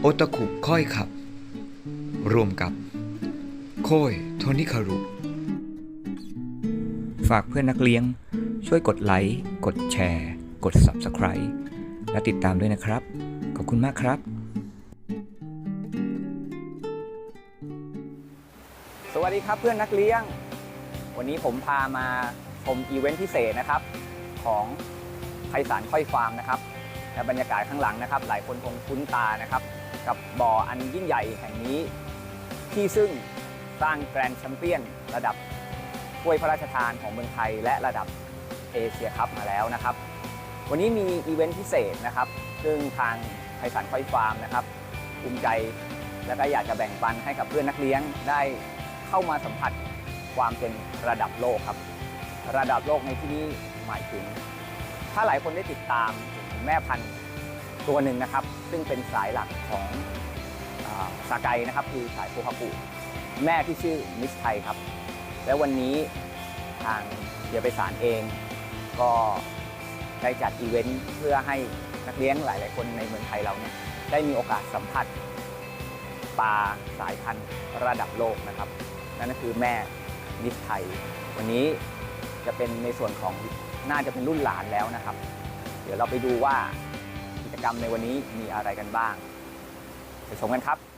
โอตะคุค่อยขับ รวมกับ โค้ยโทนิคารุ ฝากเพื่อนนักเลี้ยง ช่วยกดไลค์ กดแชร์ กด Subscribe และติดตามด้วยนะครับ ขอบคุณมากครับ สวัสดีครับเพื่อนนักเลี้ยง วันนี้ผมพามาชมอีเวนต์พิเศษนะครับ ของไพศาลค่อยฟาร์มนะครับ และบรรยากาศข้างหลังนะครับ หลายคนคงคุ้นตานะครับ กับบ่ออันยิ่งใหญ่แห่งนี้ ที่ซึ่งสร้างแกรนด์แชมเปี้ยน ระดับถ้วยพระราชทานของเมืองไทย และระดับเอเชียคัพมาแล้วนะครับ วันนี้มีอีเวนต์พิเศษนะครับ ซึ่งทางไพศาลค่อยฟาร์มนะครับภูมิใจและก็อยากจะแบ่งปันให้กับเพื่อนนักเลี้ยงได้เข้ามาสัมผัสความเป็นระดับโลกครับ ระดับโลกในที่นี้หมายถึง ถ้าหลายคนได้ติดตาม แม่พันธุ์ตัวหนึ่งนะครับ ซึ่งเป็นสายหลักของอาสาไกนะครับ คือสายโคคาปุแม่ที่ชื่อมิสไทยครับ และวันนี้ทางเดียไปสารเอง ก็ได้จัดอีเวนต์เพื่อให้นักเลี้ยงหลาย ๆ คนในเมืองไทยเราเนี่ยได้มีโอกาสสัมผัสปลาสายพันธุ์ระดับโลกนะครับ นั่นก็คือแม่นิสไทย วันนี้จะเป็นในส่วนของน่าจะเป็นรุ่นหลานแล้วนะครับ ดี๋ยวเราไปดูว่ากิจกรรมในวันนี้มีอะไรกันบ้าง ไปชมกันครับ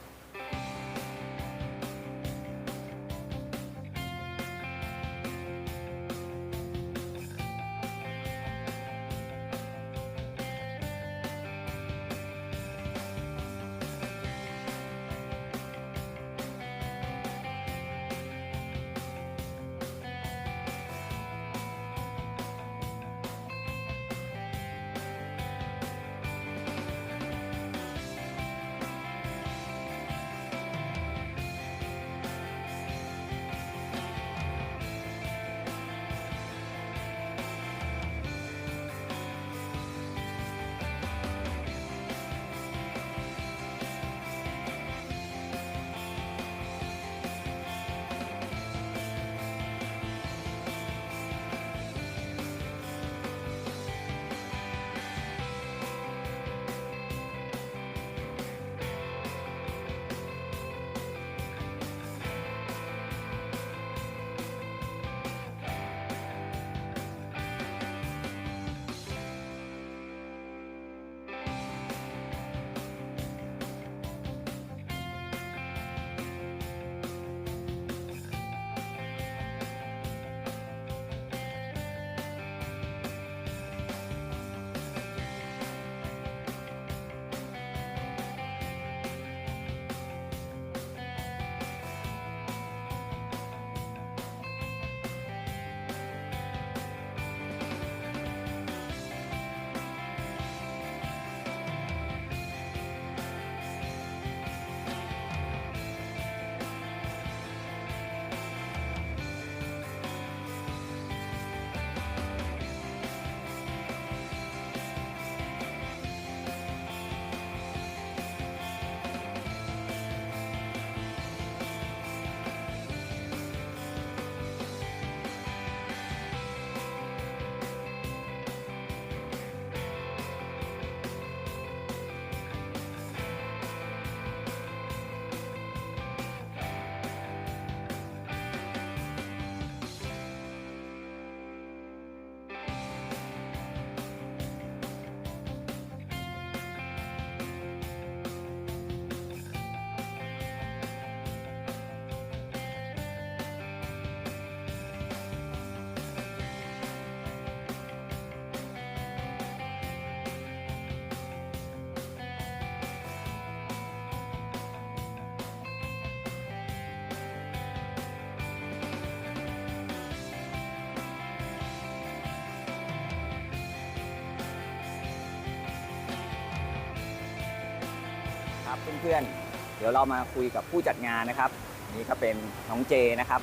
ครับเพื่อนๆ เดี๋ยวเรามาคุยกับผู้จัดงานนะครับ นี่ก็เป็นน้องเจนะครับ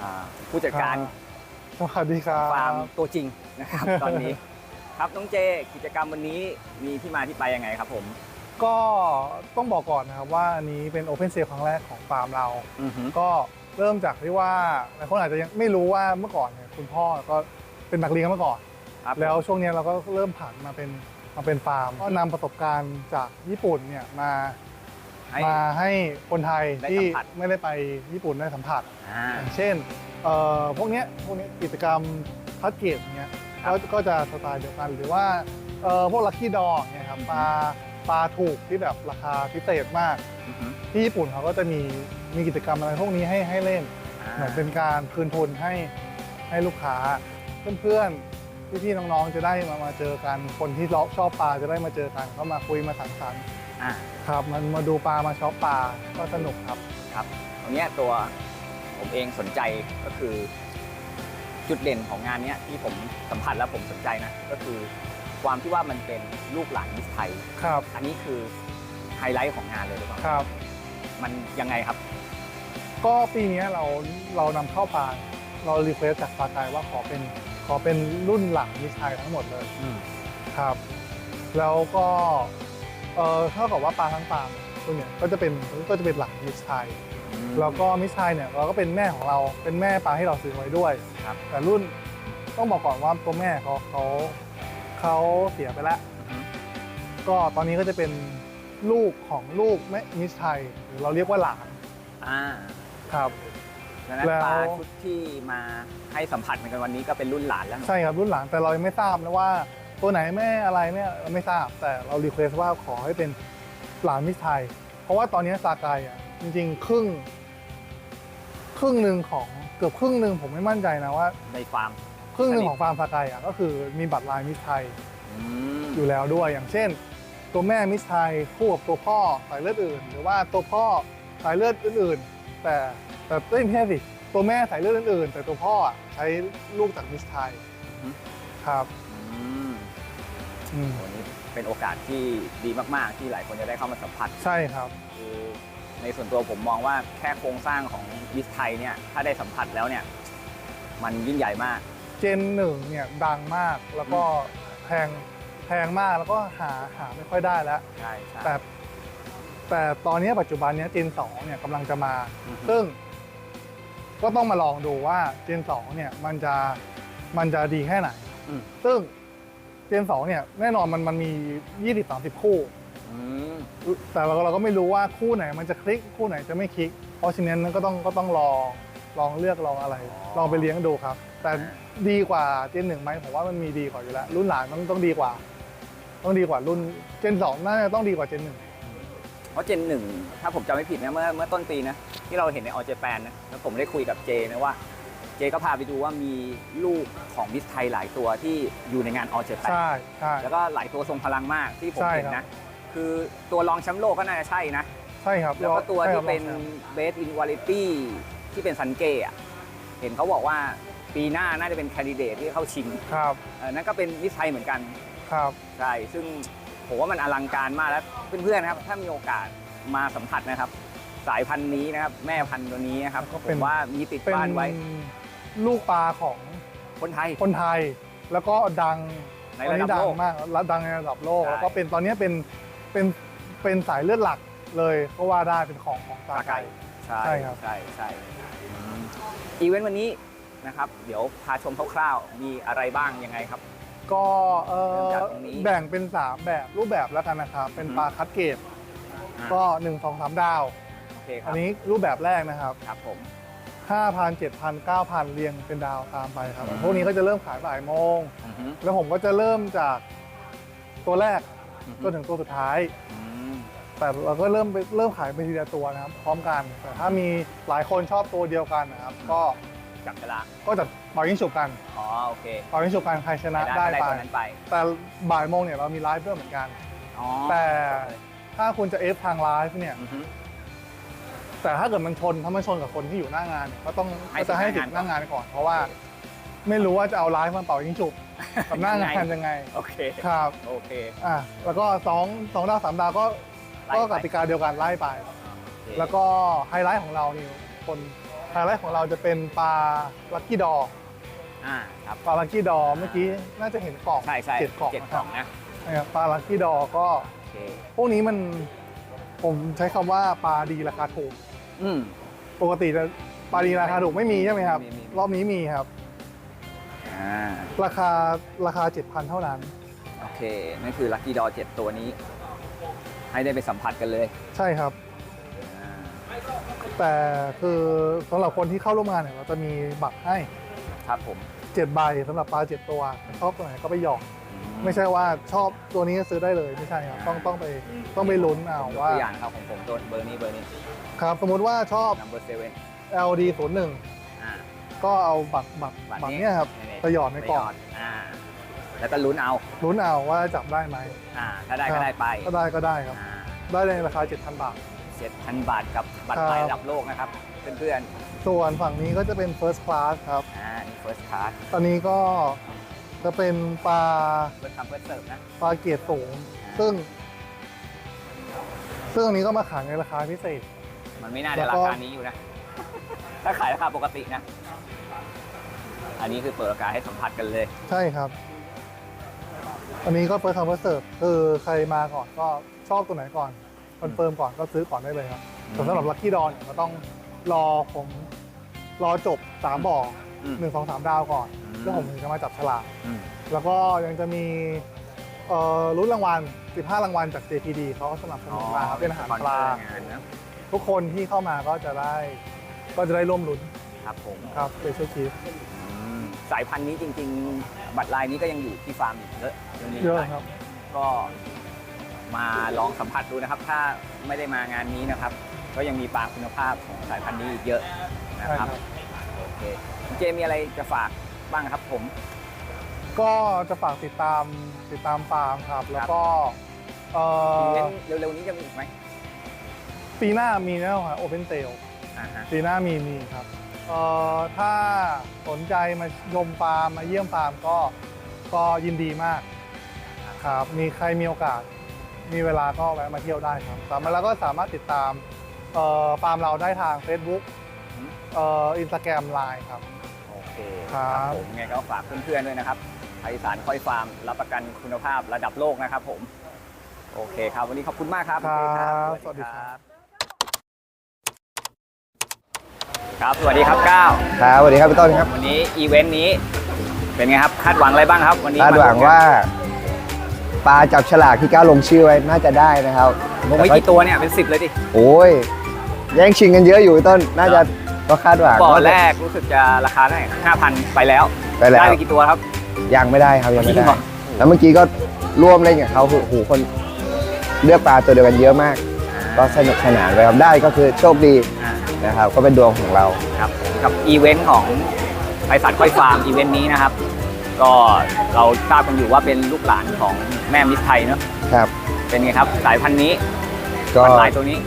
อ่าผู้จัดการสวัสดีครับฟาร์มตัวจริงนะครับ ตอนนี้ครับน้องเจกิจกรรมวันนี้มีที่มาที่ไปยังไงครับผมก็ต้องบอกก่อนนะครับว่าอันนี้เป็นโอเพนเซลครั้งแรกของฟาร์มเรา อือฮึก็เริ่มจากที่ว่าหลายคนอาจจะยังไม่รู้ว่าเมื่อก่อนเนี่ยคุณพ่อก็เป็นนักเรียนมาก่อน ครับแล้วช่วงเนี้ยเราก็เริ่มผ่านมาเป็น มาเป็นฟาร์มก็นำประสบการณ์จากญี่ปุ่นเนี่ยมาให้ มาให้คนไทยได้ที่สัมผัส ไม่ได้ไปญี่ปุ่นได้สัมผัส อ่า อย่างเช่นเอ่อพวกเนี้ยพวกนี้กิจกรรมคัดเกตเนี้ยครับก็ก็จะสไตล์เดียวกันหรือว่าเอ่อพวกลัคกี้ดอเนี่ยครับปลาปลาถูกที่แบบราคาพิเศษมาก อือฮึที่ญี่ปุ่นเขาก็จะมีมีกิจกรรมอะไรพวกนี้ให้ให้เล่นอ่าเหมือนเป็นการคืนทุนให้ให้ลูกค้าเพื่อนๆ พี่ๆน้องๆจะได้มามาเจอกันคนที่ชอบปลาจะได้มาเจอกันก็มาคุยมาสังสรรค์อ่าครับมันมาดูปลามาช็อปปลาก็สนุกครับ ครับตรงเนี้ยตัวผมเองสนใจก็คือ จุดเด่นของงานเนี้ยที่ผมสัมผัสแล้วผมสนใจนะก็คือ ความที่ว่ามันเป็นลูกหลานมิสไทย ครับอันนี้คือไฮไลท์ของงานเลยหรือเปล่าครับ มันยังไงครับ ก็ปีเนี้ยเราเรานำเข้าปลาเรารีเควสจากปลาไกายว่าขอเป็นข อเป็นรุ่นหลังมิสไทยทั้งหมดเลยครับ แล้วก็เออเท่ากับว่าปลาทั้งปลาตัวเนี้ยก็จะเป็นก็จะเป็นหลังมิสไทย แล้วก็มิสไทยเนี่ยเราก็เป็นแม่ของเราเป็นแม่ปลาให้เราซื้อไว้ด้วยครับ แต่รุ่นต้องบอกก่อนว่าตัวแม่เขาเขาเขาเสียไปแล้ว อือฮึก็ตอนนี้ก็จะเป็นลูกของลูกแม่มิสไทยหรือเราเรียกว่าหลานอ่า ครับ ดังนั้นแล้ว ปลาชุดที่มาให้สัมผัสกันวันนี้ก็เป็นรุ่นหลานแล้ว ใช่ครับรุ่นหลังแต่เรายังไม่ทราบนะว่าตัวไหนแม่อะไรแม่เราไม่ทราบแต่เรารีเควสว่าขอให้เป็นหลานมิสไทย เพราะว่าตอนนี้ซากายอะจริงๆ ครึ่ง ครึ่งหนึ่งของเกือบครึ่งหนึ่งผมไม่มั่นใจนะว่า ในฟาร์ม ครึ่งหนึ่งผลิตของฟาร์มซากายอะก็คือมีบัตรลายมิสไทยอืมอยู่แล้วด้วย อย่างเช่น ตัวแม่มิสไทยคู่กับตัวพ่อสายเลือดอื่น หรือว่าตัวพ่อสายเลือดอื่นๆ แต่ แต่เอ้ยไม่ใช่สิตัวแม่สายเลือดอื่นๆแต่ตัวพ่ออะใช้ลูกจากมิสไทยครับอืมอืมโหนี่เป็นโอกาสที่ดีมาก ๆ ที่หลายคนจะได้เข้ามาสัมผัส ใช่ครับ คือในส่วนตัวผมมองว่าแค่โครงสร้างของมิสไทยเนี่ยถ้าได้สัมผัสแล้วเนี่ย มันยิ่งใหญ่มาก เจนหนึ่งเนี่ยดังมากแล้วก็แพงแพงมากแล้วก็หาหาไม่ค่อยได้แล้ว ใช่ใช่แต่แต่ตอนนี้ปัจจุบันเนี้เจนสองเนี่ยกำลังจะมาอือฮึซึ่ง ก็ต้องมาลองดูว่าเจนสองเนี่ยมันจะมันจะดีแค่ไหน อืม ซึ่งเจนสองเนี่ยแน่นอนมันมันมี 20-30 คู่ อืมแต่เราเราก็ไม่รู้ว่าคู่ไหนมันจะคลิกคู่ไหนจะไม่คลิก เพราะฉะนั้นก็ต้องก็ต้องลองลองเลือกลองอะไร ลองไปเลี้ยงดูครับ แต่ดีกว่าเจนหนึ่งไหมผมว่ามันมีดีกว่าอยู่แล้ว รุ่นหลานต้องต้องดีกว่า ต้องดีกว่ารุ่นเจนสองน่าจะต้องดีกว่าเจนหนึ่ง เพราะเจนหนึ่งถ้าผมจำไม่ผิดนะเมื่อเมื่อต้นปีนะที่เราเห็นในออเจแปนนะแล้วผมได้คุยกับเจนะว่า เจก็พาไปดูว่ามีลูกของมิสไทยหลายตัวที่อยู่ในงานออเจแปนใช่ใช่แล้วก็หลายตัวทรงพลังมากที่ผมใช่เห็นครับนะ คือตัวรองแชมป์โลกก็น่าจะใช่นะ ใช่ครับ แล้วก็ตัวใช่คที่รับเป็นลองแชมป์เบสอินวาลิตี้ที่เป็นซันเกะอะเห็นเขาบอกว่าปีหน้าน่าจะเป็นแคนดิเดตที่เข้าชิงครับเออนั่นก็เป็นมิสไทยเหมือนกันครับใช่ซึ่ง ผมว่ามันอลังการมากแล้วเพื่อนๆนะครับ ถ้ามีโอกาสมาสัมผัสนะครับ สายพันธุ์นี้นะครับ แม่พันธุ์ตัวนี้นะครับก็ผเป็น มว่ามีติดเป็นบ้านไว้ลูกปลาของคนไทย คนไทย แล้วก็ดังในระดับตอนนี้โลดักงมากและดังในระดับโลก ใช่ แล้วก็เป็นตอนนี้เป็นเป็นเป็นสายเลือดหลักเลยก็ว่าได้เป็นของของซาไกใช่ใช่ครับ ใช่ใช่อืมอีเวนต์วันนี้นะครับ เดี๋ยวพาชมคร่าวๆมีอะไรบ้างยังไงครับ ก็เอ่อเริ่มจากตรงนี้ แบ่งเป็น 3 แบบรูปแบบแล้วกันนะครับ เป็นอือฮึปลาคัดเกรดอ่าก็ 1 2 3 ดาว โอเคคอัรับนนี้รูปแบบแรกนะครับ ครับผม 5,000 7,000 9,000 เรียงเป็นดาวตามไปครับ อืม พวกนี้ก็จะเริ่มขายบ่ายโมง อือฮึแล้วผมก็จะเริ่มจากตัวแรกอือฮึจนถึงตัวสุดท้าย อืมแต่เราก็เริ่มไปเริ่มขายเป็นทีละตัวนะครับ พร้อมกัน แต่ถ้ามีหลายคนชอบตัวเดียวกันนะครับ ก็ จับเวลาก็จะเป่ายิงฉุบกันอ๋อโอเคเป่ายิงฉุบกันใครชนะได้ได้ได้ไป ตัวนั้นไปแต่บ่ายโมงเนี่ยเรามีไลฟ์ด้วยเหมือนกัน อ๋อแต่ถ้าคุณจะเอฟทางไลฟ์เนี่ย อือฮึ แต่ถ้าเกิดมันชนถ้ามันชนกับคนที่อยู่หน้างานเนี่ยก็ต้องให้ก็จะให้สิสิททธิ์ธิ์หน้างานก่อน เพราะว่าไม่รู้ว่าจะเอาไลฟ์มาเป่ายิงฉุบกับหน้างานยังไง โอเคครับ โอเคอะแล้วก็สองสองดาวสามดาวก็ไล่ก็ไปกติกาเดียวกันไล่ไป โอเคแล้วก็ไฮไลท์ของเรานี่คน ไฮไลท์ของเราจะเป็นปลาลักกี้ดออ่าครับ ปลาลักกี้ดอเมื่อกี้น่าจะเห็นกล่องใช่ใช่เจ็ดกล่องเจ็ดนะกคล่รัอบงนะนะครับปลาลักกี้ดอก็โอเคพวกนี้มันผมใช้คำว่าปลาดีราคาถูกอืม ปกติจะปลาดีราคาถูกไม่มีใช่ไหมครับ มีมีมี รอบนี้มีครับ อ่าราคาราคา 7,000 เท่านั้น โอเคนั่นคือลัคกี้ดอเจ็ดตัวนี้ ให้ได้ไปสัมผัสกันเลย ใช่ครับอ่า แต่คือสำหรับคนที่เข้าร่วมงานเนี่ยเราจะมีบัตรให้ ครับผม 7 ใบสำหรับปลา 7 ตัวชอบตัวไหนก็ไปหยอกอืไม่ใช่ว่าชอบตัวนี้ซื้อได้เลยไม่ใช่ครับต้องต้องไปต้องไปลุ้นเอายกว่าตัวอย่างนะครับของผมตัวเบอร์นี้เบอร์นี้ ครับ สมมุติว่าชอบ number seven LD 0 1อ่า ก็เอาบัตรบัตรบัตรบัตรนี้ เนี่ยครับไปหยอดในกล่องไปหยดอ่า แล้วก็ลุ้นเอา ลุ้นเอาว่าจับได้ไหม อ่า ถ้าได้ครัก็บ ได้ไป ก็ได้ก็ได้ครับ อ่า ได้ในราคา 7,000 บาท เจ็ดพันบาทกับบัตรครับไประดับโลกนะครับ เพื่อนส่วนฝั่งนี้ก็จะเป็น First Class ครับ ๆ อ่า นี่ first class ตอนนี้ก็จะเป็นปลา first come first serve นะ ปลาเกรดสูง ซึ่ง ซึ่งอันนี้ก็มาขายในราคาพิเศษ มันไม่น่าแล้จะวราก็ คานี้อยู่นะ ถ้าขายราคาปกตินะ อันนี้คือเปิดโอกาสให้สัมผัสกันเลย ใช่ครับ อันนี้ก็ First Come First Serve คือใครมาก่อนก็ชอบตัวไหนก่อน คอนเฟิร์มก่อนก็ซื้อก่อนได้เลยครับแต่สำหรับลัคกี้ดอนก็ต้องรอผมรอจบสามบ่ออืมหนึ่งสองสามดาวก่อนอืมแล้วผมถึงจะมาจับฉลากอืมแล้วก็ยังจะมีเอ่อรุ่นรางวัล 15 รางวัลจาก JPD เขาสนับสนุนมาครับเป็นอาหารปลา สปอนเซอร์งานนะทุกคนที่เข้ามาก็จะได้ก็จะได้ร่วมลุ้นครับผมครับเ e เ i ชีฟอืมสายพันธุ์นี้จริง ๆ บัตรลายนี้ก็ยังอยู่ที่ฟาร์มอีกเยอะยังมีเยหลาอะครับ ก็ มาลองสัมผัสดูนะครับ ถ้าไม่ได้มางานนี้นะครับ ก็ยังมีปลาคุณภาพของสายพันธุ์นี้อีกเยอะนะใช่ครับครับโอเคคุณเจมีอะไรจะฝากบ้างครับผม ก็จะฝากติดตามติดตามฟาร์มครับ แล้วก็เอ่อีเวอนต์เร็วๆนี้จะมีอีกไหมปีหน้ามีแน่นอนครับโอเพนเทลอ่าฮะปีหน้ามีมีครับเอ่อถ้าสนใจมาชมฟาร์มมาเยี่ยมฟาร์มก็ก็ยินดีมากครับมีใครมีโอกาส มีเวลาก็แวะมาเที่ยวได้ครับสามารถแล้วก็สามารถติดตามเอ่อฟาร์มเราได้ทาง Facebook เอ่ออินสตาแกรมไลน์ครับ โอเคครับ ผมไงก็ฝากเพื่อนๆด้วยนะครับไพศาลค่อยฟาร์มรับประกันคุณภาพระดับโลกนะครับผม โอเคครับ วันนี้ขอบคุณมากครับครับณเจสวัสดีครับ ครับ สวัสดีครับก้าวครับสวัสดีครับพี่ต้นครับ วันนี้อีเวนต์นี้เป็นไงครับ คาดหวังอะไรบ้างครับ วันนี้คาดหวังว่า ปลาจับฉลากที่ก้าวลงชื่อไว้น่าจะได้นะครับลงไว้กี่ตัวเนี่ยเป็นสิบเลยดิโอ้ยแย่งชิงกันเยอะอยู่พี่ต้นน่าจะก็คาดหวังบ่อว่าจะแรกรู้สึกจะราคาเท่าไหร่ห้าพันไปแล้วไปแล้วได้ไปกี่ตัวครับ ยังไม่ได้ครับยังไม่จริได้งเหรอแล้วเมื่อกี้ก็ร่วมเล่นกับเขาคือโอ้โหคนเลือกปลาตัวเดียวกันเยอะมาก ก็สนุกสนานไปครับได้ก็คือโชคดีอ่านะครับ ก็เป็นดวงของเราครับกับอีเวนต์ของไพศาลค่อยฟาร์มอีเวนต์นี้นะครับ ก็เราทราบกันอยู่ว่าเป็นลูกหลานของแม่มิสไทยเนอะครับ เป็นไงครับ สายพันธุ์นี้ก็พันธุ์ลายตัวนี้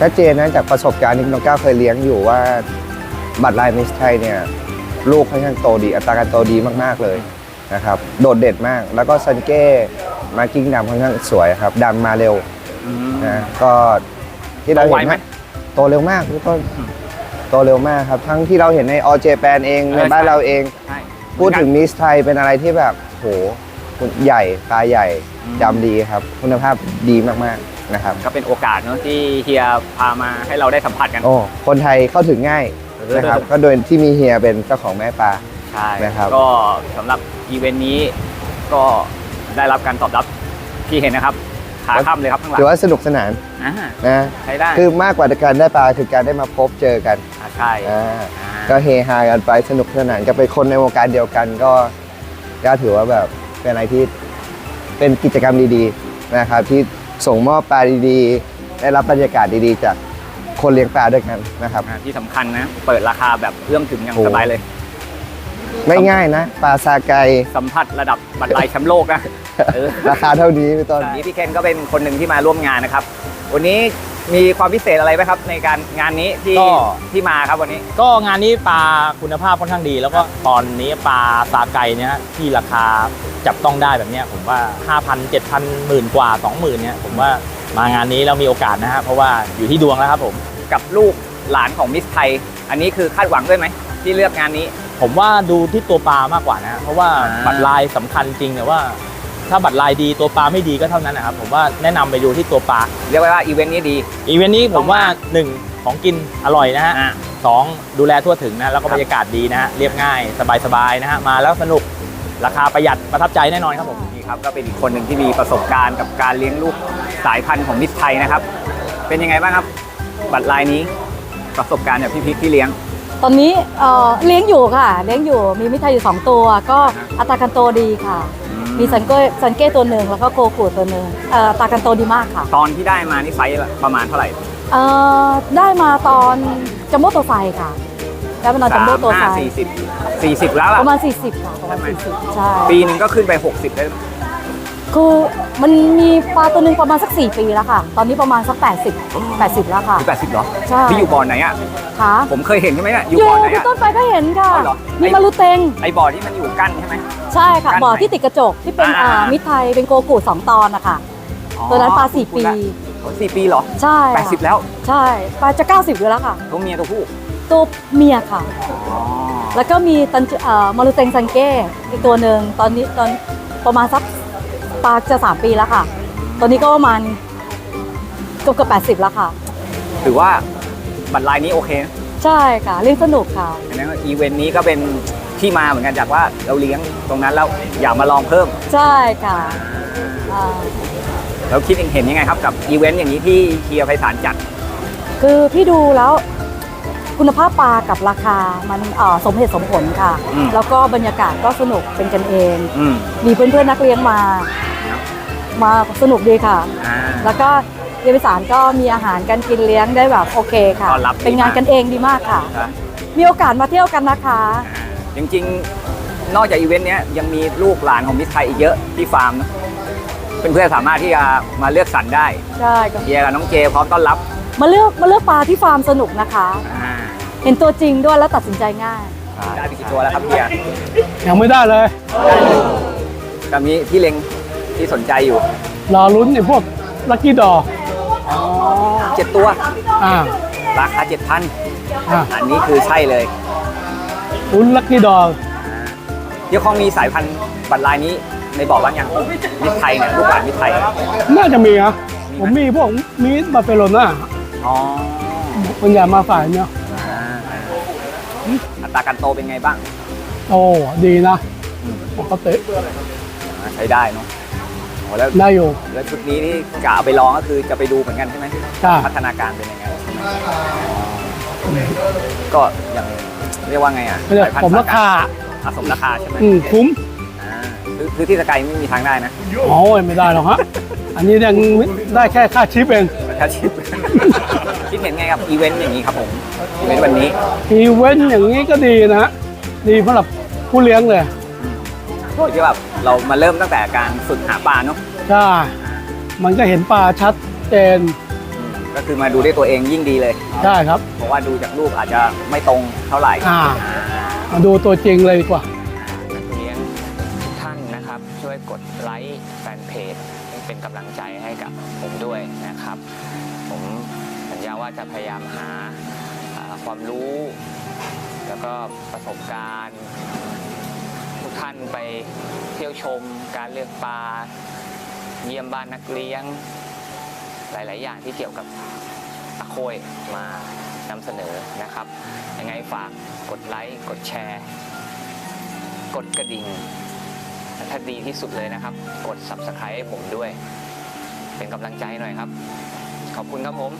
ชัดเจนนะจากประสบการณ์ที่น้องก้าวเคยเลี้ยงอยู่ว่าบัตรลายมิสไทยเนี่ยลูกค่อนข้างโตดี อัตราการโตดีมากๆเลยนะครับ โดดเด่นมาก แล้วก็ซันเก้มากิ้งดำค่อนข้างสวยครับดำมาเร็วนะก็ที่เราโตไวเห็นไหมนะโตเร็วมากทุกคนอืมโตเร็วมากครับ ทั้งที่เราเห็นในออเจแปนเองเออในบ้านใช่เราเองใช่ พูดถึงมิสไทยเป็นอะไรที่แบบโหใหญ่ตาใหญ่อืมดำดีครับ คุณภาพดีมากๆนะครับ ก็เป็นโอกาสเนอะที่เฮียพามาให้เราได้สัมผัสกันโอ้คนไทยเข้าถึงง่ายนะครับก็โดยที่มีเฮียเป็นเจ้าของแม่ปลาใช่นะครับก็สำหรับอีเวนต์นี้ก็ได้รับการตอบรับที่เห็นนะครับ ขาข้ามเลยครับข้างหลังถือว่าสนุกสนานอ่านะใช้ได้คือมากกว่าการได้ปลาคือการได้มาพบเจอกันอ่าใช่อ่าอ่าก็เฮฮากันไปสนุกสนานกันไปคนในวงการเดียวกันก็ก็ถือว่าแบบเป็นอะไรที่เป็นกิจกรรมดีๆนะครับ ที่ส่งมอบปลาดีๆ ได้รับบรรยากาศดีๆ จากคนเลี้ยงปลาด้วยกันนะครับอ่าที่สำคัญนะ เปิดราคาแบบเอื้อมถึงอย่างโอ้สบายเลยไม่ง่ายนะ ปลาซาไกสัมผัสระดับบัตรลายแชมป์โลกนะเออ ราคาเท่านี้พี่ต้นวันนี้พี่เคนก็เป็นคนหนึ่งที่มาร่วมงานนะครับ วันนี้มีความพิเศษอะไรไหมครับ ในการงานนี้ที่ก็ ที่มาครับวันนี้ ก็งานนี้ปลาคุณภาพค่อนข้างดี แล้วก็ตอนนี้ปลาซาไก่เนี่ยที่ราคาจับต้องได้แบบเนี้ยผมว่า 5,000 7,000หมื่นกว่า 20,000เนี่ยผมว่ามางานนี้เรามีโอกาสนะฮะเพราะว่าอยู่ที่ดวงแล้วครับผม กับลูกหลานของมิสไทย อันนี้คือคาดหวังด้วยไหมที่เลือกงานนี้ ผมว่าดูที่ตัวปลามากกว่านะฮะเพราะว่าอ่าบัตรลายสำคัญจริงแต่ว่า ถ้าบัตรลายดีตัวปลาไม่ดีก็เท่านั้นนะครับผมว่าแนะนำไปดูที่ตัวปลาเรียกว่าอีเวนต์นี้ดี อีเวนต์นี้ต้ผองมมาว่าหนึ่งของกินอร่อยนะฮะอ่าสองดูแลทั่วถึงนะแล้วก็ครับบรรยากาศดีนะฮะเรียบง่ายสบายๆนะฮะมาแล้วสนุกราคาประหยัดประทับใจแน่นอนครับผมนี่ครับก็เป็นอีกคนหนึ่งที่มีประสบการณ์กับการเลี้ยงลูกสายพันธุ์ของมิตรไทยนะครับ เป็นยังไงบ้างครับบัตรลายนี้ประสบการณ์จากพี่พิกที่เลี้ยง ตอนนี้เอ่อเลี้ยงอยู่ค่ะ เลี้ยงอยู่มีมิตรไทยอยู่ 2 ตัว ก็อัตราการโตดีค่ะมี สันเก้สันเก้ตัวหนึ่งแล้วก็โคกูตัวหนึ่งเอ่ออัตราการโตดีมากค่ะตอนที่ได้มานี่ไซส์ประมาณเท่าไหร่เอ่อได้มาตอนจัมโบ้ตัวไฟค่ะได้มาตอนจัมโบ้ตัวไฟห้าสี่สิบสี่สิบแล้วปล่ะระมาณ40ค่ะประมาณใช่ไหม40ใช่ปีหนึ่งก็ขึ้นไป60ได้ คือมันมีปลาตัวหนึ่งประมาณสัก 4 ปีแล้วค่ะ ตอนนี้ประมาณสัก 80 80 แล้วค่ะที่แปดสิบเหรอใช่พี่อยู่บ่อไหนอะ ค่ะผมเคยเห็นใช่ไหมเนี่ยอยู่อยู่บ่อไหนที่อะ ต้นไฟก็เห็นค่ะ อ๋อเหรอ มีมารุเตง ไอบ่อที่มันอยู่กั้นใช่ไหม ใช่ค่ะ กั้นบ่อไหนที่ติดกระจกที่เป็นอ่า อ่ามิตรไทยเป็นโกกูสองตอนนะคะตัวนั้นปลาสี่ปีอ๋อสี่ปีเหรอใช่แปค่ะดสิบแล้วใช่ปลาจะ 90อยู่แล้วค่ะ ตัวเมียตัวผู้ตัวเมียค่ะ อ๋อแล้วก็มีตันเอ่อมารุเตงซังเก้อีกตัวหนึ่งตอนนี้ตอนประมาณสัก ปลาจะ3ปีแล้วค่ะตัวนี้ก็ประมาณเกือบเกือบแปดสิบแล้วค่ะ ถือว่าบัตรลายนี้โอเคนะใช่ค่ะเลี้ยงสนุกค่ะ อันนั้นอีเวนต์นี้ก็เป็นที่มาเหมือนกันจากว่าเราเลี้ยงตรงนั้นแล้วอยากมาลองเพิ่ม ใช่ค่ะอ่าแล้วคิดเห็นยังไงครับกับอีเวนต์อย่างนี้ที่เคียร์ไพศาลจัด คือพี่ดูแล้วคุณภาพปลากับราคามันเอ่อสมเหตุสมผลค่ะ อืม แล้วก็บรรยากาศก็สนุกเป็นกันเอง อืม มีเพื่อนๆนักเลี้ยงมา มาสนุกดีค่ะ อ่า แล้วก็เยาวสารก็มีอาหารการกินเลี้ยงได้แบบโอเคค่ะ ต้อนรับดีเป็นงานมากกันเองดีมากค่ะ ครับมีโอกาสมาเที่ยวกันนะคะ จริงๆ นอกจากอีเวนต์เนี้ยยังมีลูกหลานของมิสไทยอีกเยอะที่ฟาร์มนะเพื่อนๆสามารถที่จะมาเลือกสรรได้ใช่ค่ะเฮียกับน้องเจพร้อมต้อนรับมาเลือกมาเลือกปลาที่ฟาร์มสนุกนะคะ อ่าเห็นตัวจริงด้วยแล้วตัดสินใจง่าย ได้ไปกี่ตัวแล้วครับเฮียยังไม่ได้เลยก็มีที่เล็ง ที่สนใจอยู่รอลุ้นไอ้พวกลัคกี้ดอเจ็ดตัว อ่าราคาเจ็ดพันอ่าอันนี้คือใช่เลยลุ้นลัคกี้ดอเดี๋ยวคงมีสายพันธุ์บัตรลายนี้ในบอกบ้างยังมิสไทยเนี่ยลูกหลานมิสไทย น่าจะมีนะผมมีพวกมีดบาร์เซโลนาอ๋อมันอยากมาฝ่ายเนี่ยอ่าอัตราการโตเป็นไงบ้าง โอ้ดีนะปกติอ่าใช้ได้เนาะ โอ้แล้ว ได้อยู่ แล้วชุดนี้ที่กะเอาไปลองก็คือจะไปดูเหมือนกันใช่ไหมใช่ พัฒนาการเป็นยังไงใช่ไหมก็ยังเรียกว่าไงอะเรียกสายพันผมธุ์ราคา สะสมราคาใช่ไหมอืมคุ้มอ่าคือคือที่สกายไม่มีทางได้นะโอ้ยไม่ได้หรอกฮะ อันนี้ยังได้แค่ค่าชิปเอง ประชาชิพคิดเห็นไงกับอีเวนต์อย่างนี้ครับผมอีเวนต์วันนี้ อีเวนต์อย่างนี้ก็ดีนะฮะดีสำหรับผู้เลี้ยงเลย ที่แบบเรามาเริ่มตั้งแต่การฝึกหาปลาเนาะใช่มันก็เห็นปลาชัดเจนอืมก็คือมาดูด้วยตัวเองยิ่งดีเลย ใช่ครับ เพราะว่าดูจากรูปอาจจะไม่ตรงเท่าไหร่อ่า มาดูตัวจริงเลยดีกว่า นักเลี้ยงทุกท่านนะครับ ช่วยกดไลค์แฟนเพจเป็นกำลังใจให้กับผมด้วยนะครับ ผมสัญญาว่าจะพยายามหาอ่าความรู้ แล้วก็ประสบการณ์ทุก ท่านไปเที่ยวชม การเลือกปลา เยี่ยมบ้านนักเลี้ยง หลาย ๆ อย่างที่เกี่ยวกับตะโคยมานำเสนอนะครับยังไงฝากกดไลค์กดแชร์ กดกระดิ่งถ้าดีที่สุดเลยนะครับ กด subscribe ให้ผมด้วย เป็นกำลังใจหน่อยครับ ขอบคุณครับผม